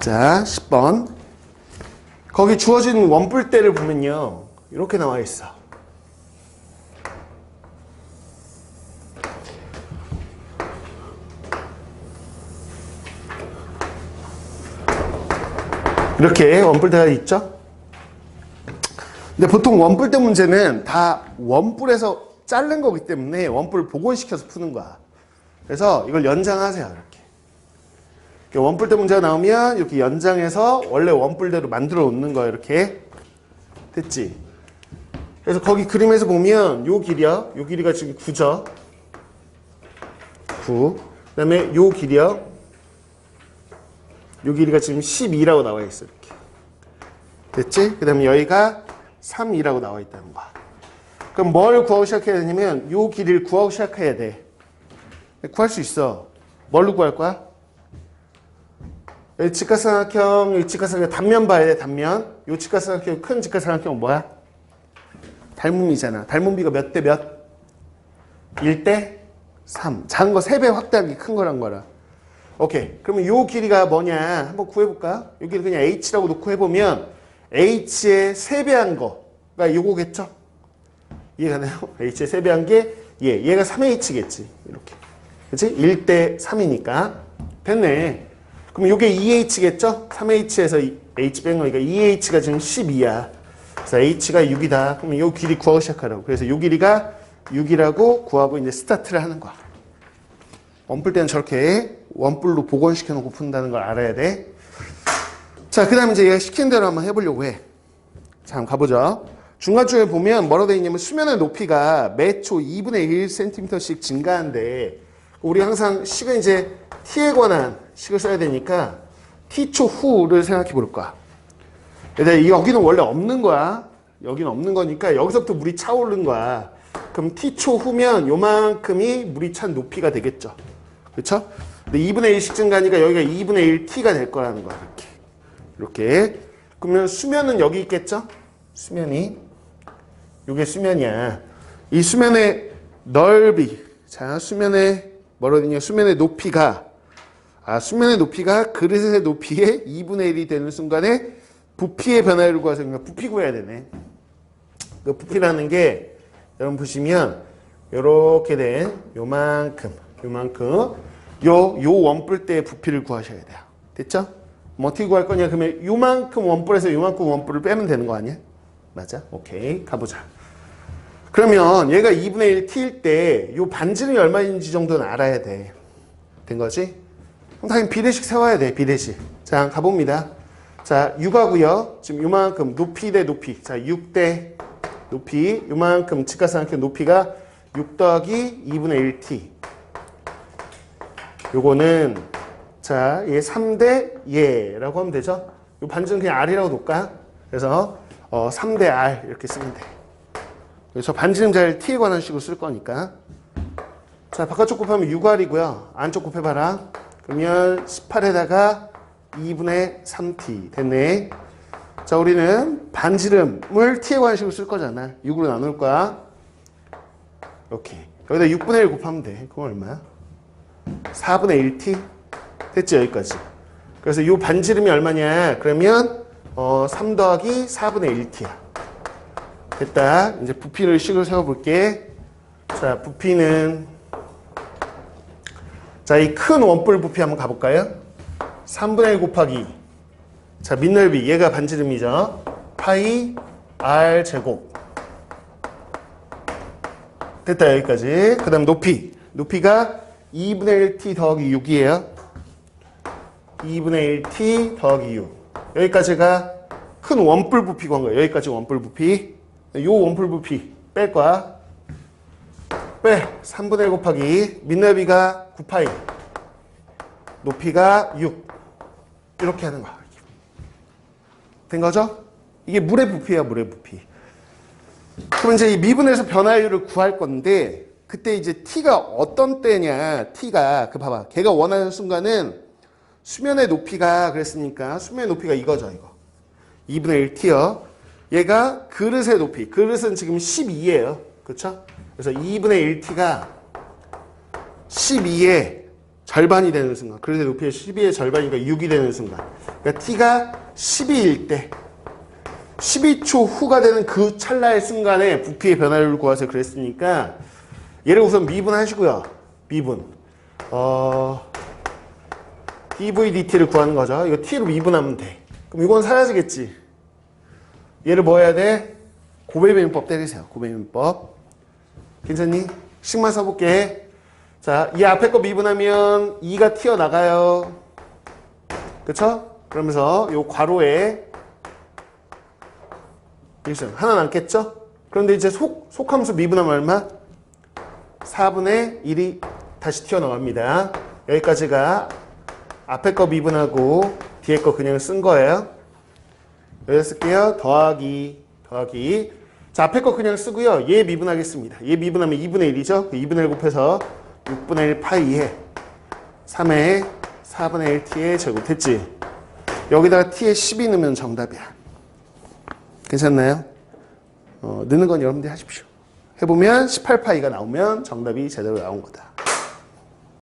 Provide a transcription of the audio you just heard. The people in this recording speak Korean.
자, 10번. 거기 주어진 원뿔대를 보면요. 이렇게 나와 있어. 이렇게 원뿔대가 있죠? 근데 보통 원뿔대 문제는 다 원뿔에서 자른 거기 때문에 원뿔 복원시켜서 푸는 거야. 그래서 이걸 연장하세요. 이렇게. 이렇게 원뿔대 문제가 나오면 이렇게 연장해서 원래 원뿔대로 만들어 놓는 거야. 이렇게. 됐지? 그래서 거기 그림에서 보면 요 길이요. 요 길이가 지금 9죠. 9. 그 다음에 요 길이요. 요 길이가 지금 12라고 나와 있어. 이렇게. 됐지? 그 다음에 여기가 3이라고 나와 있다는 거야. 그럼 뭘 구하고 시작해야 되냐면 요 길이를 구하고 시작해야 돼. 구할 수 있어. 뭘로 구할 거야? 여기 직각삼각형, 여기 직각삼각형 단면 봐야 돼, 단면. 요 직각삼각형, 큰 직각삼각형 뭐야? 닮음이잖아. 닮음비가 몇 대 몇? 1대 3. 작은 거 3배 확대하기 큰 거란 거라. 오케이. 그러면 요 길이가 뭐냐? 한번 구해볼까? 여기를 그냥 h라고 놓고 해보면 h의 3배한 거가 요거겠죠? 이해가 돼요? h의 3배한 게 얘. 얘가 3h겠지. 이렇게. 그치? 1대 3이니까. 됐네. 그럼 요게 2h겠죠? 3h에서 h 뺀 거니까 2h가 지금 12야. 그래서 h가 6이다. 그러면 요 길이 구하고 시작하라고. 그래서 요 길이가 6이라고 구하고 이제 스타트를 하는 거야. 원뿔 때는 저렇게 원뿔로 복원시켜 놓고 푼다는 걸 알아야 돼. 자, 그 다음에 이제 얘가 시킨 대로 한번 해보려고 해. 자, 한번 가보죠. 중간중에 보면 뭐라고 되어 있냐면 수면의 높이가 매초 2분의 1cm씩 증가한데 우리 항상 식은 이제 t에 관한 식을 써야 되니까 t초 후를 생각해 볼 거야. 근데 여기는 원래 없는 거야. 여기는 없는 거니까 여기서부터 물이 차오른 거야. 그럼 t초 후면 요만큼이 물이 찬 높이가 되겠죠. 그렇죠? 근데 2분의 1씩 증가하니까 여기가 2분의 1t가 될 거라는 거야. 이렇게. 이렇게. 그러면 수면은 여기 있겠죠? 수면이. 요게 수면이야. 이 수면의 넓이. 자, 수면의 되냐? 수면의 높이가 아, 수면의 높이가 그릇의 높이의 2분의 1이 되는 순간에 부피의 변화를 구하서 그러니까 부피 구해야 되네. 그 부피라는 게 여러분 보시면 요렇게 된 요만큼 요만큼 요 요 원뿔대의 부피를 구하셔야 돼요. 됐죠? 뭐 어떻게 구할 거냐 그러면 요만큼 원뿔에서 요만큼 원뿔을 빼면 되는 거 아니야? 맞아? 오케이 가보자. 그러면 얘가 2분의 1 t일 때요 반지름이 얼마인지 정도는 알아야 돼. 된 거지? 그럼 당연히 비례식 세워야 돼, 비례식. 자, 가봅니다. 자, 6하고요. 지금 요만큼 높이 대 높이. 자, 6 대 높이. 요만큼 직각삼각형 높이가 6 더하기 2분의 1t. 요거는 자, 얘 3대 얘라고 하면 되죠? 요 반지름 그냥 r이라고 놓을까? 그래서 어, 3대 r 이렇게 쓰면 돼. 그래서 반지름 잘 t에 관한 식으로 쓸 거니까. 자, 바깥쪽 곱하면 6r이고요. 안쪽 곱해봐라. 그러면 18에다가 2분의 3t 됐네. 자, 우리는 반지름을 t에 관한 식으로 쓸 거잖아. 6으로 나눌 거야. 이렇게. 여기다 6분의 1 곱하면 돼. 그건 얼마야? 4분의 1t? 됐지, 여기까지. 그래서 이 반지름이 얼마냐? 그러면 어, 3 더하기 4분의 1t야. 됐다. 이제 부피를 식을 세워볼게. 자, 부피는 자, 이 큰 원뿔 부피 한번 가볼까요? 3분의 1 곱하기 자, 밑넓이 얘가 반지름이죠. 파이 r 제곱 됐다 여기까지. 그 다음 높이 높이가 2분의 1t 더하기 6이에요. 2분의 1t 더하기 6 여기까지가 큰 원뿔 부피 구한 거예요. 여기까지 원뿔 부피 요 원뿔 부피 뺄 거야. 빼 3분의 1 곱하기 밑넓이가 9파이 높이가 6 이렇게 하는 거야. 된 거죠? 이게 물의 부피야 물의 부피. 그럼 이제 이 미분에서 변화율을 구할 건데 그때 이제 t가 어떤 때냐 t가 그 봐봐 걔가 원하는 순간은 수면의 높이가 그랬으니까 수면의 높이가 이거죠 이거 2분의 1t요 얘가 그릇의 높이 그릇은 지금 12예요 그렇죠? 그래서 2분의 1t가 12에 절반이 되는 순간. 그래서 높이의 12의 절반이니까 6이 되는 순간. 그러니까 t가 12일 때 12초 후가 되는 그 찰나의 순간에 부피의 변화를 구하세요. 그랬으니까 얘를 우선 미분하시고요. 미분. 어, dv dt를 구하는 거죠. 이거 t로 미분하면 돼. 그럼 이건 사라지겠지. 얘를 뭐 해야 돼? 고배변법 때리세요. 고배변법. 괜찮니? 식만 써볼게. 자, 이 앞에 거 미분하면 2가 튀어나가요. 그쵸? 그러면서 요 괄호에 일선 하나 남겠죠? 그런데 이제 속, 속함수 미분하면 얼마? 4분의 1이 다시 튀어나갑니다. 여기까지가 앞에 거 미분하고 뒤에 거 그냥 쓴 거예요. 여기 쓸게요. 더하기, 더하기. 자, 앞에 거 그냥 쓰고요. 얘 미분하겠습니다. 얘 미분하면 2분의 1이죠? 2분의 1 곱해서 6분의 1 파이에 3에 4분의 1t에 제곱했지. 여기다가 t에 12 넣으면 정답이야. 괜찮나요? 어, 넣는 건 여러분들이 하십시오. 해보면 18파이가 나오면 정답이 제대로 나온 거다.